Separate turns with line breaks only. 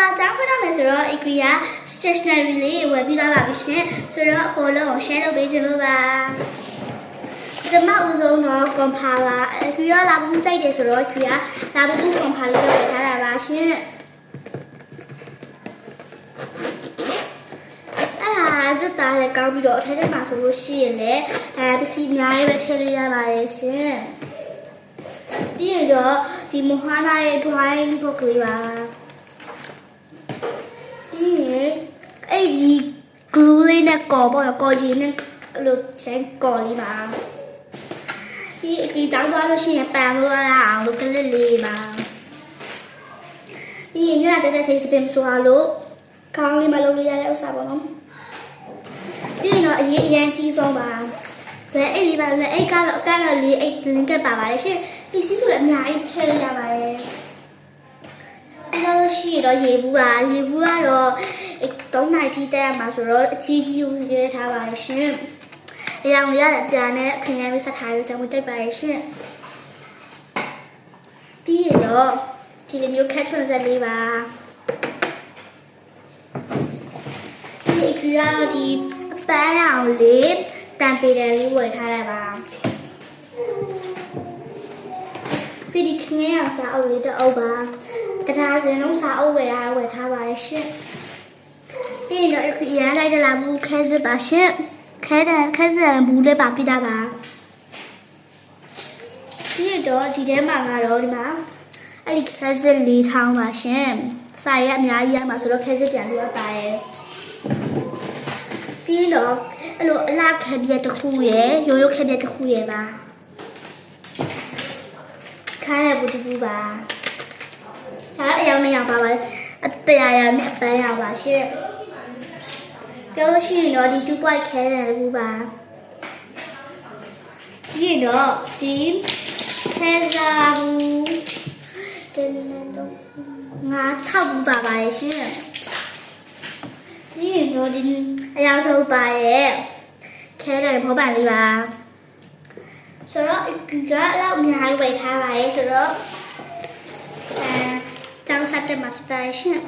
ပါကျောင်းဖွင့်ရမယ်ဆိုတော့ agree က stationery လေးဝယ်ပြီးသွားပါပြီရှင်ဆိုတော့အကုန်လုံးကို share လုပ်ပေးချင်လို့ပါပထမဦးဆုံးတော့ compiler agree ကလာဘူးကြိုက်တယ်ဆိုတော့ agree ကလာဘူး compiler လေးဝယ်ထားတာပါရှင်အဲ့ဒါစစ်သားလည်းကောင်းပြီးတော့အထက်ထဲမှာဆိုလို့ရှိရင်လည်းအဲပစ္စည်းအများကြီးပဲထည့်လို့ရပါတယ်ရှင်ပြီးရင်တော့ဒီမဟာနာရဲ့ drawing book လေးပါပြီးရင် အဲ့ဒီ glue လေးနဲ့ကော်ပေါ့နော်ကော်ကြီးနဲ့အဲ့လိုချန်ကော်လေးပါဒီအကြီးတောင်းသွားလို့ရှိရင်ပန်လို့ရအောင်လို့ကလစ်လေးပါပြီးရင်ညတဲ့တဲ့ချိန်စပင်ဆိုလို့ကောင်းလေးမလုပ်လို့ရတဲ့ဥစ္စာပေါ့နော်ပြီးရင်တော့အရေးအရန်ကြီးဆုံးပါလက်အိတ်လေးပါလက်အိတ်ကတော့အကန့်ကလေးအိတ်လင်းကပ်ပါပါတယ်ရှင်ပစ္စည်းဆိုလည်းအများကြီးထည့်လို့ရပါတယ်ပြီးတော့ရှိရင်တော့ရေဘူးပါရေဘူးကတော့ 3နိုင်ထိတက်ရမှာဆိုတော့အကြီးကြီးကိုရေးထားပါတယ်ရှင်အရောင်ရတဲ့အပြာနဲ့ခင်ဗျားတို့ဆက်ထားရတဲ့ကြောင့်တက်ပါတယ်ရှင်ပြီးရင်တော့ဒီလိုမျိုး caption ဆက်လေးပါဒီအကူရတော့ဒီပန်းအောင်လေးတန်ပေတယ်လေးဝယ်ထားတာပါပြီးဒီခင်းရအောင်စာအုပ်လေးတစ်အုပ်ပါတရားစင်လုံးစာအုပ်ဝယ်ရဝယ်ထားပါရဲ့ရှင် ပြီးရင်တော့အခုရန်လိုက်တလာဘူးခဲစစ်ပါရှင်ခဲတယ်ခဲစစ်ဘူးလေးပါပြတာပါပြီးတော့ဒီထဲမှာကတော့ဒီမှာအဲ့ဒီခဲစစ်လေးထောင်းပါရှင်စာရက်အများကြီးရမှာဆိုတော့ခဲစစ်တန်လို့ပါရဲ့ပြီးတော့အဲ့လိုအလားခက်ပြက်တစ်ခုရယ်ရိုးရိုးခက်ပြက်တစ်ခုရယ်ပါခါရဘူးတူပါဒါအယောင်နဲ့ရောင်ပါပါအပရာရနဲ့အပန်းရပါရှင့် ပြောလို့ရှိရင်တော့ဒီ2 point ခဲတယ်ဘူးပါပြီးရင်တော့ဒီခဲစားဘူးတင်းနေတော့ငါ6ဘူးပါပါရဲ့ရှင့်ပြီးရင်တော့ဒီအရာဆုံးပါရဲ့ခဲတယ်ဘောပန်လေးပါဆိုတော့ဒီကအလောက်အများကြီးဝယ်ထားပါရဲ့ဆိုတော့အဲကျောင်းဆက်တက်မှာဖြစ်ပါရဲ့ရှင်